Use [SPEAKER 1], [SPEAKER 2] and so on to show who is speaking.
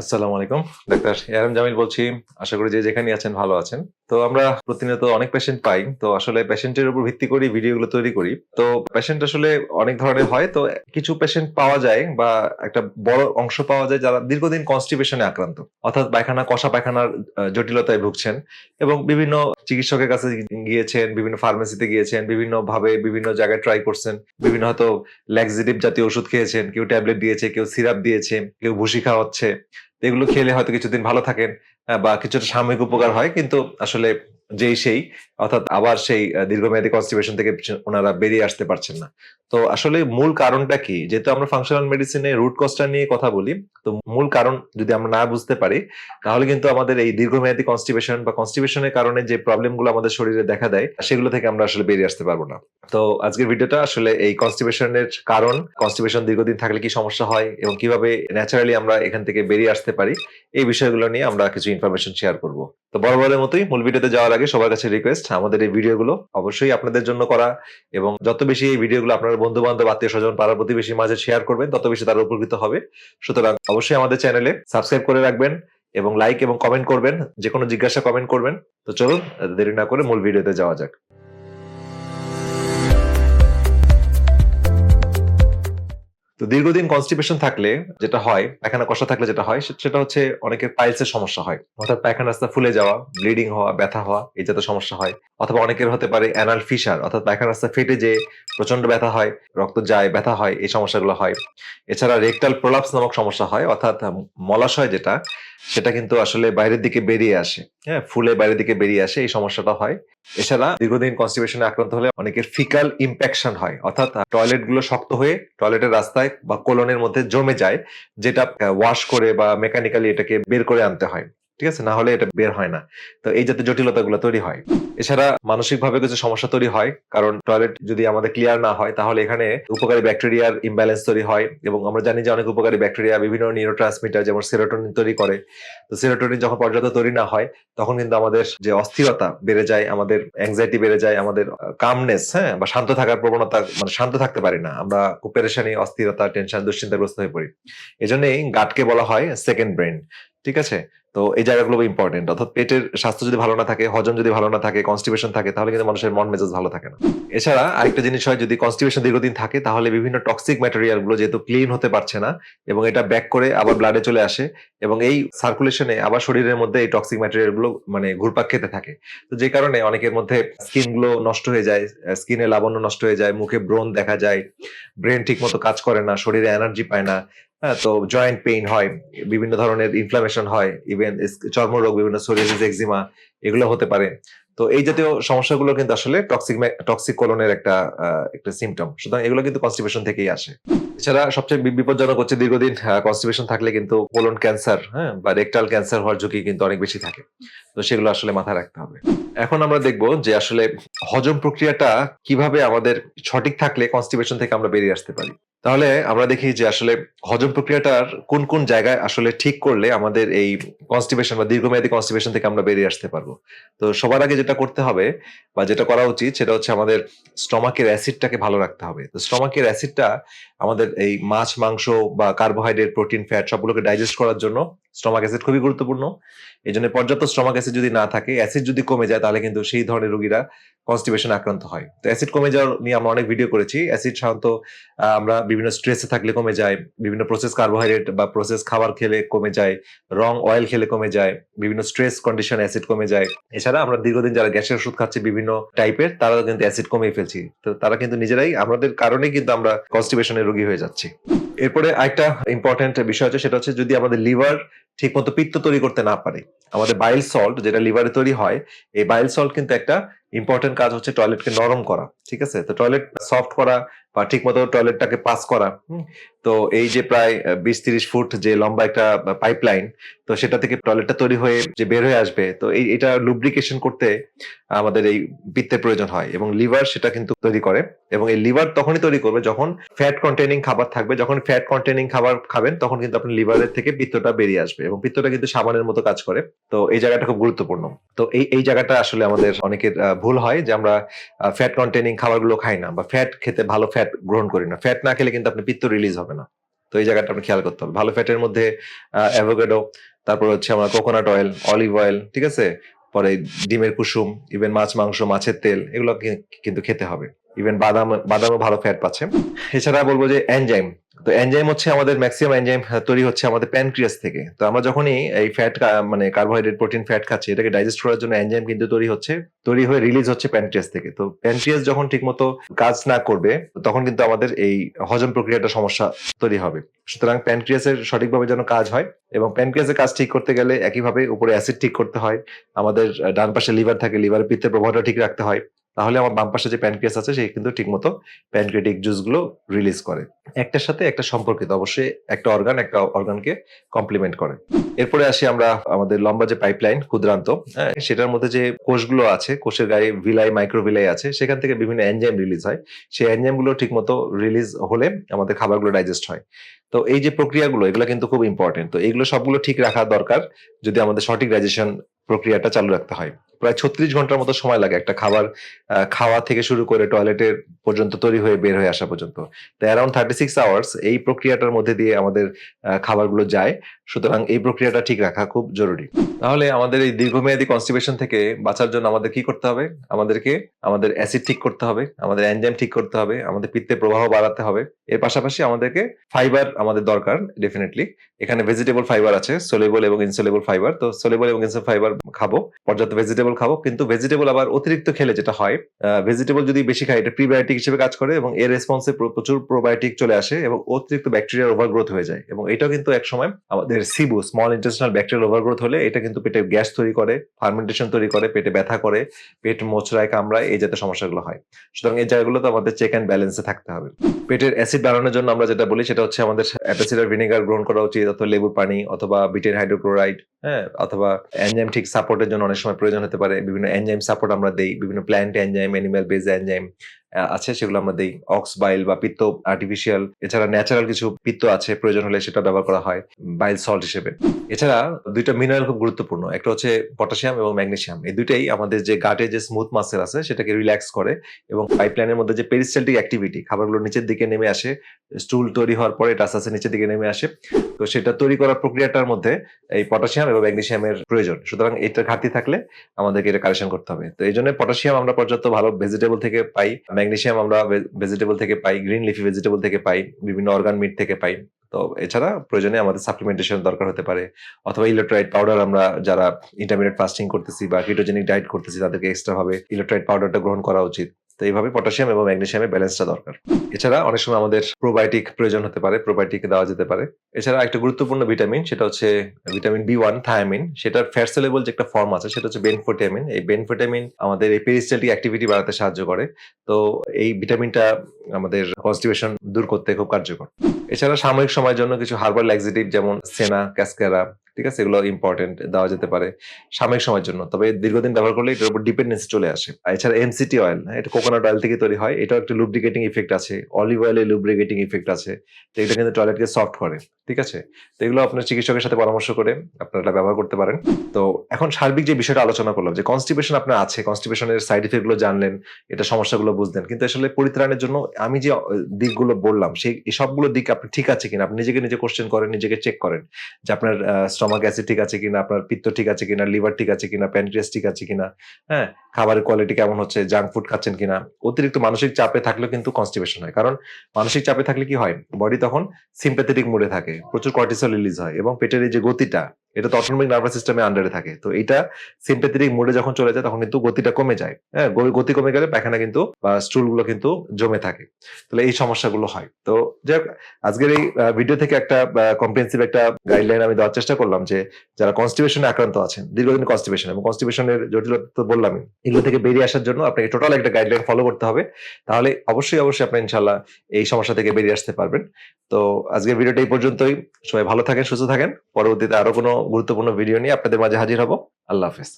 [SPEAKER 1] আসসালামু আলাইকুম। Doctor ARM Jamil বলছি। আশা করি যে যেখানে আছেন ভালো আছেন। তো আমরা প্রতিনিয়ত অনেক পেশেন্ট পাই। তো আসলে পেশেন্টের উপর ভিত্তি করি ভিডিওগুলো তৈরি করি। তো পেশেন্ট আসলে অনেক ধরনের হয়। তো কিছু পেশেন্ট পাওয়া যায় বা একটা বড় অংশ পাওয়া যায় যারা দীর্ঘদিন কনস্টিপেশনে আক্রান্ত। অর্থাৎ পায়খানা, কষা পায়খানার জটিলতায় ভুগছেন এবং বিভিন্ন চিকিৎসকের কাছে গিয়েছেন, বিভিন্ন ফার্মেসিতে গিয়েছেন বিভিন্ন ভাবে বিভিন্ন জায়গায় ট্রাই করছেন। বিভিন্ন হয়তো ল্যাক্সিটিভ জাতীয় ওষুধ খেয়েছেন, কেউ ট্যাবলেট দিয়েছে, কেউ সিরাপ দিয়েছে, কেউ ভুসি খাওয়াচ্ছে। এগুলো খেলে হয়তো কিছুদিন ভালো থাকেন বা কিছুটা সাময়িক উপকার হয় কিন্তু আসলে যেই সেই, অর্থাৎ আবার সেই দীর্ঘমেয়াদী কনস্টিপেশন থেকে ওনারা বেরিয়ে আসতে পারছেন না। তো আসলে মূল কারণটা কি? যেহেতু আমরা ফাংশনাল মেডিসিনে রুট কজটা নিয়ে কথা বলি, তো মূল কারণ যদি আমরা না বুঝতে পারি, তাহলে কিন্তু আমাদের এই দীর্ঘমেয়াদী কনস্টিপেশন বা কনস্টিপেশনের কারণে যে প্রবলেমগুলো আমাদের শরীরে দেখা দেয়, সেগুলো থেকে আমরা আসলে বেরিয়ে আসতে পারব না। তো আজকের ভিডিওটা আসলে এই কনস্টিপেশনের কারণ কনস্টিপেশন দীর্ঘদিন থাকলে কি সমস্যা হয় এবং কীভাবে ন্যাচারালি আমরা এখান থেকে বেরিয়ে আসতে পারি, এই বিষয়গুলো নিয়ে আমরা কিছু ইনফরমেশন শেয়ার করব। তো বড় বরাবরের মতোই মূল ভিডিওতে যাওয়ার আগে সবার কাছে রিকোয়েস্ট আমাদের এই ভিডিওগুলো অবশ্যই আপনাদের জন্য করা এবং যত বেশি এই ভিডিওগুলো আপনার বন্ধু বান্ধব আত্মীয় স্বজন পাড়া প্রতিবেশী মাঝে শেয়ার করবেন, তত বেশি তারা উপকৃত হবে। সুতরাং অবশ্যই আমাদের চ্যানেলে সাবস্ক্রাইব করে রাখবেন এবং লাইক এবং কমেন্ট করবেন যে কোনো জিজ্ঞাসা কমেন্ট করবেন। তো চলুন, দেরি না করে মূল ভিডিওতে যাওয়া যাক। তো দীর্ঘদিন কনস্টিপেশন থাকলে যেটা হয়, পায়খানা কষা থাকলে যেটা হয় সেটা হচ্ছে অনেকের পাইলসের সমস্যা হয়। অর্থাৎ পায়খানা রাস্তা ফুলে যাওয়া ব্লিডিং হওয়া, ব্যথা হওয়া, এই জাতীয় সমস্যা হয়। অথবা অনেকের হতে পারে অ্যানাল ফিসার অর্থাৎ পায়খানা রাস্তা ফেটে যে প্রচণ্ড ব্যথা হয়, রক্ত যায়, ব্যথা হয়, এই সমস্যাগুলো হয়। এছাড়া রেকটাল প্রলাপস নামক সমস্যা হয়, অর্থাৎ মলাশয় যেটা সেটা কিন্তু আসলে বাইরের দিকে বেরিয়ে আসে। হ্যাঁ ফুলে বাইরের দিকে বেরিয়ে আসে, এই সমস্যাটা হয়। এছাড়া দীর্ঘদিন কনস্টিপেশনে আক্রান্ত হলে অনেকের ফিকাল ইম্প্যাকশন হয়। অর্থাৎ টয়লেটগুলো শক্ত হয়ে টয়লেটের রাস্তায় বা কোলনের মধ্যে জমে যায়, যেটা ওয়াশ করে বা মেকানিক্যালি এটাকে বের করে আনতে হয়। ঠিক আছে? না হলে এটা বের হয় না। তো এই জাতীয় জটিলতাগুলো তৈরি হয়। এছাড়া মানসিক ভাবে কিছু সমস্যা তৈরি হয়, কারণ টয়লেট যদি আমাদের ক্লিয়ার না হয়, তাহলে এখানে উপকারী ব্যাকটেরিয়ার ইমব্যালেন্স তৈরি হয় এবং আমরা জানি যে অনেক উপকারী ব্যাকটেরিয়া বিভিন্ন নিউরো ট্রান্সমিটার যেমন সেরোটোনিন তৈরি করে। তো সেরোটোনিন যখন পর্যাপ্ত তৈরি না হয়, তখন কিন্তু আমাদের যে অস্থিরতা বেড়ে যায়, আমাদের অ্যাংজাইটি বেড়ে যায়, আমাদের কামনেস হ্যাঁ বা শান্ত থাকার প্রবণতা মানে শান্ত থাকতে পারি না। আমরা খুব পেরেশানি, অস্থিরতা টেনশন দুশ্চিন্তাগ্রস্ত হয়ে পড়ি। এজন্যই গাটকে বলা হয় সেকেন্ড ব্রেন ঠিক আছে? তো এই জায়গাগুলো ইম্পর্টেন্ট অর্থাৎ পেটের স্বাস্থ্য যদি ভালো না থাকে, হজম যদি ভালো না থাকে কনস্টিপেশন থাকে, তাহলে কিন্তু মানুষের মন মেজাজ ভালো থাকে না। এছাড়া আরেকটা জিনিস হয়, যদি কনস্টিপেশন দীর্ঘদিন থাকে, তাহলে বিভিন্ন টক্সিক ম্যাটেরিয়ালগুলো যেহেতু ক্লিন হতে পারছে না, এবং এটা ব্যাক করে আবার ব্লাডে চলে আসে, এবং এই সার্কুলেশনে আবার শরীরের মধ্যে এই টক্সিক ম্যাটেরিয়ালগুলো মানে ঘুরপাক খেতে থাকে। তো যে কারণে অনেকের মধ্যে স্কিনগুলো নষ্ট হয়ে যায় স্কিনে লাবণ্য নষ্ট হয়ে যায়, মুখে ব্রণ দেখা যায় ব্রেন ঠিক মতো কাজ করে না, শরীরে এনার্জি পায় না হ্যাঁ তো জয়েন্ট পেইন হয়, বিভিন্ন ধরনের ইনফ্লামেশন হয় ইভেন চর্মরোগ, বিভিন্ন সোরিয়াসিস এক্সিমা এগুলো হতে পারে। তো এই জাতীয় সমস্যাগুলো কিন্তু আসলে টক্সিক টক্সিক কোলনের একটা একটা সিমটম সুতরাং এগুলো কিন্তু কনস্টিপেশন থেকেই আসে। এছাড়া সবচেয়ে বিপজ্জনক হচ্ছে দীর্ঘদিন কনস্টিপেশন থাকলে কিন্তু কোলন ক্যান্সার হ্যাঁ বা রেকটাল ক্যান্সার হওয়ার ঝুঁকি কিন্তু অনেক বেশি থাকে। তো সেগুলো আসলে মাথায় রাখতে হবে। এখন আমরা দেখব যে আসলে হজম প্রক্রিয়াটা কীভাবে আমাদের সঠিক থাকলে কনস্টিপেশন থেকে আমরা বেরিয়ে আসতে পারি। তাহলে আমরা দেখি যে আসলে হজম প্রক্রিয়াটার কোন কোন জায়গায় আসলে ঠিক করলে আমাদের এই কনস্টিপেশন বা দীর্ঘমেয়াদী কনস্টিপেশন থেকে আমরা বেরিয়ে আসতে পারব। তো সবার আগে যেটা করতে হবে বা যেটা করা উচিত সেটা হচ্ছে আমাদের স্টমাকের অ্যাসিডটাকে ভালো রাখতে হবে। তো স্টমাকের অ্যাসিডটা আমাদের এই মাছ, মাংস বা কার্বোহাইড্রেট প্রোটিন ফ্যাট সবগুলোকে ডাইজেস্ট করার জন্য স্টমাক অ্যাসিড খুবই গুরুত্বপূর্ণ। এই জন্য পর্যাপ্ত স্টমাক অ্যাসিড যদি না থাকে অ্যাসিড যদি কমে যায় তাহলে কিন্তু সেই ধরনের রোগীরা কনস্টিপেশন আক্রান্ত হয়। তো অ্যাসিড কমে যাওয়ার নিয়ে আমরা অনেক ভিডিও করেছি। অ্যাসিড সাধারণত আমরা বিভিন্ন স্ট্রেসে থাকলে কমে যায়, বিভিন্ন প্রসেস কার্বোহাইড্রেট বা প্রসেস খাবার খেলে কমে যায় রং অয়েল খেলে কমে যায়, বিভিন্ন স্ট্রেস কন্ডিশন অ্যাসিড কমে যায়। এছাড়া আমরা দীর্ঘদিন যারা গ্যাসের ওষুধ খাচ্ছি বিভিন্ন টাইপের তারা কিন্তু অ্যাসিড কমিয়ে ফেলছি। তো তারা কিন্তু নিজেরাই, আমাদের কারণে কিন্তু আমরা কনস্টিপেশনের রোগী হয়ে যাচ্ছি। এরপরে আরেকটা ইম্পর্টেন্ট বিষয় হচ্ছে, সেটা হচ্ছে যদি আমাদের লিভার ঠিক মতো পিত্ত তৈরি করতে না পারে। আমাদের বাইল সল্ট যেটা লিভারে তৈরি হয়, এই বাইল সল্ট কিন্তু একটা ইম্পর্টেন্ট কাজ হচ্ছে টয়লেটকে নরম করা, ঠিক আছে? তো টয়লেট সফট করা ঠিক মতো টয়লেটটাকে পাস করা। তো এই যে প্রায় বিশ তিরিশ ফুট যে লম্বা একটা পাইপলাইন তো সেটা থেকে টয়লেটটা তৈরি হয়ে যে বের হয়ে আসবে তো এই এটা লুব্রিকেশন করতে আমাদের এই পিত্তের প্রয়োজন হয় এবং লিভার সেটা কিন্তু তৈরি করে এবং এই লিভার তখনই তৈরি করবে যখন ফ্যাট কন্টেনিং খাবার থাকবে যখন ফ্যাট কন্টেনিং খাবার খাবেন তখন কিন্তু আপনার লিভারের থেকে পিত্তটা বেরিয়ে আসবে এবং পিত্তটা কিন্তু সাবানের মতো কাজ করে। তো এই জায়গাটা খুব গুরুত্বপূর্ণ। তো এই এই জায়গাটা আসলে আমাদের অনেকের ভুল হয় যে আমরা ফ্যাট কন্টেনিং খাবারগুলো খাই না বা ফ্যাট খেতে ভালো ফ্যাট গ্রহণ করি না। ফ্যাট না খেলে কিন্তু আপনি পিত্ত রিলিজ হবে না। তো এই জায়গাটা আপনি খেয়াল করতে হবে। ভালো ফ্যাটের মধ্যে অ্যাভোকেডো তারপর হচ্ছে আমরা কোকোনাট অয়েল অলিভ অয়েল ঠিক আছে? পরে ডিমের কুসুম ইভেন মাছ মাংস মাছের তেল এগুলো কিন্তু খেতে হবে। ইভেন বাদাম বাদামও ভালো ফ্যাট পাচ্ছে। এছাড়া বলব যে এনজাইম তো এনজাইম হচ্ছে আমাদের ম্যাক্সিমাম এনজাইম তৈরি হচ্ছে আমাদের প্যানক্রিয়াস থেকে। তো আমরা যখনই এই ফ্যাট মানে কার্বোহাইড্রেট প্রোটিন ফ্যাট খাচ্ছি, এটাকে ডাইজেস্ট করার জন্য এনজাইম কিন্তু তৈরি হচ্ছে, তৈরি হয়ে রিলিজ হচ্ছে প্যানক্রিয়াস থেকে। তো প্যানক্রিয়াস যখন ঠিকমতো কাজ না করবে, তখন কিন্তু আমাদের এই হজম প্রক্রিয়াটা সমস্যা তৈরি হবে। সুতরাং প্যানক্রিয়াসের সঠিকভাবে যেন কাজ হয় এবং প্যানক্রিয়াসের কাজ ঠিক করতে গেলে একইভাবে উপরে অ্যাসিড ঠিক করতে হয়, আমাদের ডান পাশে লিভার থাকে লিভারের পিত্তের প্রভাবটা ঠিক রাখতে হয়। তাহলে আমার বাম পাশে যে প্যানক্রিয়াস আছে, সে কিন্তু ঠিকমতো প্যানক্রিয়াটিক জুসগুলো রিলিজ করে। একটার সাথে একটা সম্পর্কিত, অবশ্যই একটা অর্গান একটা অর্গানকে কমপ্লিমেন্ট করে। এরপরে আসি আমরা, আমাদের লম্বা যে পাইপলাইন ক্ষুদ্রান্ত হ্যাঁ সেটার মধ্যে যে কোষগুলো আছে, কোষের গায়ে ভিলাই মাইক্রোভিলাই আছে, সেখান থেকে বিভিন্ন এনজাইম রিলিজ হয়। সেই এনজাইমগুলো ঠিকমতো রিলিজ হলে আমাদের খাবারগুলো ডাইজেস্ট হয়। তো এই যে প্রক্রিয়াগুলো, এগুলো কিন্তু খুব ইম্পর্টেন্ট তো এগুলো সবগুলো ঠিক রাখা দরকার, যদি আমাদের সঠিক ডাইজেশন প্রক্রিয়াটা চালু রাখতে হয়। প্রায় ছত্রিশ ঘণ্টার মতো সময় লাগে একটা খাবার খাওয়া থেকে শুরু করে টয়লেটের পর্যন্ত তৈরি হয়ে বের হয়ে আসা পর্যন্ত। তো অ্যারাউন্ড থার্টি সিক্স আওয়ার্স এই প্রক্রিয়াটার মধ্যে দিয়ে আমাদের খাবারগুলো যায়। সুতরাং এই প্রক্রিয়াটা ঠিক রাখা খুব জরুরি। তাহলে আমাদের এই দীর্ঘমেয়াদী কনস্টিপেশন থেকে বাঁচার জন্য আমাদের কি করতে হবে? আমাদেরকে, আমাদের অ্যাসিড ঠিক করতে হবে, আমাদের এনজাইম ঠিক করতে হবে, আমাদের পিত্তের প্রবাহ বাড়াতে হবে। এর পাশাপাশি আমাদেরকে ফাইবার আমাদের দরকার ডেফিনেটলি এখানে ভেজিটেবল ফাইবার আছে সোলেবল এবং ইনসোলেবল ফাইবার তো সোলেবল এবং ইনসোলেবল ফাইবার খাব, পর্যাপ্ত ভেজিটেবল খাব, কিন্তু ভেজিটেবল আবার অতিরিক্ত খেলে যেটা হয় ভেজিটেবল যদি বেশি খাই এটা প্রিবায়োটিক হিসেবে কাজ করে এবং এর রেসপন্সে প্রচুর প্রোবায়োটিক চলে আসে এবং অতিরিক্ত ব্যাকটেরিয়ার ওভারগ্রোথ হয়ে যায় এবং এটাও কিন্তু এক সময় আমাদের SIBO small intestinal bacterial overgrowth হলে এটা কিন্তু পেটে গ্যাস তৈরি করে ফার্মেন্টেশন তৈরি করে, পেটে ব্যথা করে, পেট মোচড়ায়, কামড়ায় এই জাতীয় সমস্যাগুলো হয়। সুতরাং এই জায়গাগুলোতে আমাদের চেক অ্যান্ড ব্যালেন্সে থাকতে হবে। পেটের অ্যাসিড বাড়ানোর জন্য আমরা যেটা বলি সেটা হচ্ছে আমাদের অ্যাপেসিডার ভিনেগার গ্রহণ করা উচিত, অথবা লেবুর পানি, অথবা বিটের হাইড্রোক্লোরাইড হ্যাঁ অথবা এনজাইম ঠিক সাপোর্টের জন্য অনেক সময় প্রয়োজন হতে পারে বিভিন্ন এনজাইম সাপোর্ট আমরা দেই বিভিন্ন plant enzyme animal base enzyme আছে, সেগুলো আমরা দেই অক্স বাইল বা পিত্ত আর্টিফিশিয়াল এছাড়া ন্যাচারাল কিছু পিত্ত আছে, প্রয়োজন হলে সেটা ব্যবহার করা হয় বাইল সল্ট হিসেবে। এছাড়া দুইটা মিনারেল খুব গুরুত্বপূর্ণ, একটা হচ্ছে পটাশিয়াম এবং ম্যাগনেসিয়াম এই দুইটাই আমাদের যে গাটে যে স্মুথ মাসেল আছে, সেটাকে রিল্যাক্স করে এবং পাইপলাইনের মধ্যে যে পেরিস্টালটিক অ্যাক্টিভিটি খাবারগুলো নিচের দিকে নেমে আসে স্টুল তৈরি হওয়ার পরে এটা আস্তে আস্তে নিচের দিকে নেমে আসে। তো সেটা তৈরি করার প্রক্রিয়াটার মধ্যে এই পটাশিয়াম এবং ম্যাগনেসিয়ামের প্রয়োজন। সুতরাং এটার ঘাটতি থাকলে আমাদেরকে এটা কারেকশন করতে হবে। তো এই জন্য পটাশিয়াম আমরা পর্যাপ্ত ভালো ভেজিটেবল থেকে পাই ম্যাগনেসিয়াম আমরা ভেজিটেবল থেকে পাই গ্রিন লিফি ভেজিটেবল থেকে পাই, বিভিন্ন অর্গান মিট থেকে পাই। তো এছাড়া প্রয়োজনে আমাদের সাপ্লিমেন্টেশন দরকার হতে পারে। অথবা ইলেকট্রাইট পাউডার আমরা যারা ইন্টারমিডিয়েট ফাস্টিং করতেছি বা কিটোজেনিক ডায়েট করতেছি, তাদেরকে এক্সট্রা ভাবে ইলেকট্রাইট পাউডারটা গ্রহণ করা উচিত। তো এইভাবে পটাশিয়াম এবং ম্যাগনেশিয়ামের ব্যালেন্সটা দরকার। এছাড়া অনেক সময় আমাদের প্রোবায়োটিক প্রয়োজন হতে পারে প্রোবায়োটিক দেওয়া যেতে পারে। এছাড়া একটা গুরুত্বপূর্ণ ভিটামিন সেটা হচ্ছে ভিটামিন বি ওয়ান থায়ামিন সেটার ফ্যাট সেলেবল যে একটা ফর্ম আছে, সেটা হচ্ছে বেনফোটামিন এই বেনফোটামিন আমাদের এই পেরিস্টালটিক অ্যাক্টিভিটি বাড়াতে সাহায্য করে। তো এই ভিটামিনটা আমাদের কনস্টিপেশন দূর করতে খুব কার্যকর। এছাড়া সাময়িক সময়ের জন্য কিছু হার্বাল ল্যাক্সিটিভ যেমন সেনা ক্যাসকেরা ঠিক আছে? এগুলো ইম্পর্টেন্ট দেওয়া যেতে পারে সাময়িক সময়ের জন্য। তবে দীর্ঘদিন ব্যবহার করলে এটার উপর ডিপেন্ডেন্সি চলে আসে। এছাড়া এমসিটি অয়েল এটা কোকোনাট অয়েল থেকে তৈরি হয়। এটাও একটা লুব্রিকেটিং ইফেক্ট আছে। অলিভ অয়েলে লুব্রিকেটিং ইফেক্ট আছে। তো এটা কিন্তু টয়লেটকে সফট করে, ঠিক আছে? তো এগুলো আপনার চিকিৎসকের সাথে পরামর্শ করে আপনারা ব্যবহার করতে পারেন। তো এখন সার্বিক যে বিষয়টা আলোচনা করলাম, যে কনস্টিপেশন আপনার আছে কনস্টিপেশনের সাইড ইফেক্টগুলো জানলেন, এটা সমস্যাগুলো বুঝলেন। কিন্তু আসলে পরিত্রাণের জন্য আমি যে দিকগুলো বললাম, সেই সবগুলো দিক আপনি ঠিক আছে কিনা? আপনি নিজেকে নিজে কোশ্চেন করেন, নিজেকে চেক করেন যে আপনার স্টমাক অ্যাসিড ঠিক আছে কিনা, আপনার পিত্ত ঠিক আছে কিনা লিভার ঠিক আছে কিনা প্যানক্রিয়াস ঠিক আছে কিনা হ্যাঁ? খাবারের কোয়ালিটি কেমন হচ্ছে জাঙ্ক ফুড খাচ্ছেন কিনা? অতিরিক্ত মানসিক চাপে থাকলেও কিন্তু কনস্টিপেশন হয়। কারণ মানসিক চাপে থাকলে কি হয়? বডি তখন সিম্প্যাথেটিক মোডে থাকে। প্রচুর কর্টিসল রিলিজ হয় এবং পেটের এই যে গতিটা এটা তো অটোনমিক নার্ভাস সিস্টেমে আন্ডারে থাকে। তো এটা সিম্প্যাথেটিক মোডে যখন চলে যায়, তখন কিন্তু গতিটা কমে যায়। হ্যাঁ গতি কমে গেলে পায়খানা কিন্তু বা স্টুলগুলো কিন্তু জমে থাকে। তাহলে এই সমস্যাগুলো হয়। তো যাই আজকের এই ভিডিও থেকে একটা কম্প্রিহেন্সিভ একটা গাইডলাইন আমি দেওয়ার চেষ্টা করলাম যে, যারা কনস্টিপেশনে আক্রান্ত আছেন, দীর্ঘদিন কনস্টিপেশন এবং কনস্টিপেশনের জটিলতা তো বললামই, এগুলো থেকে বেরিয়ে আসার জন্য আপনাকে টোটাল একটা গাইডলাইন ফলো করতে হবে। তাহলে অবশ্যই অবশ্যই আপনি ইনশাল্লাহ এই সমস্যা থেকে বেরিয়ে আসতে পারবেন। তো আজকের ভিডিওটা এই পর্যন্তই। সবাই ভালো থাকেন, সুস্থ থাকেন। পরবর্তীতে আরও কোনো গুরুত্বপূর্ণ ভিডিও নিয়ে আপনাদের মাঝে হাজির হব। আল্লাহ হাফেজ।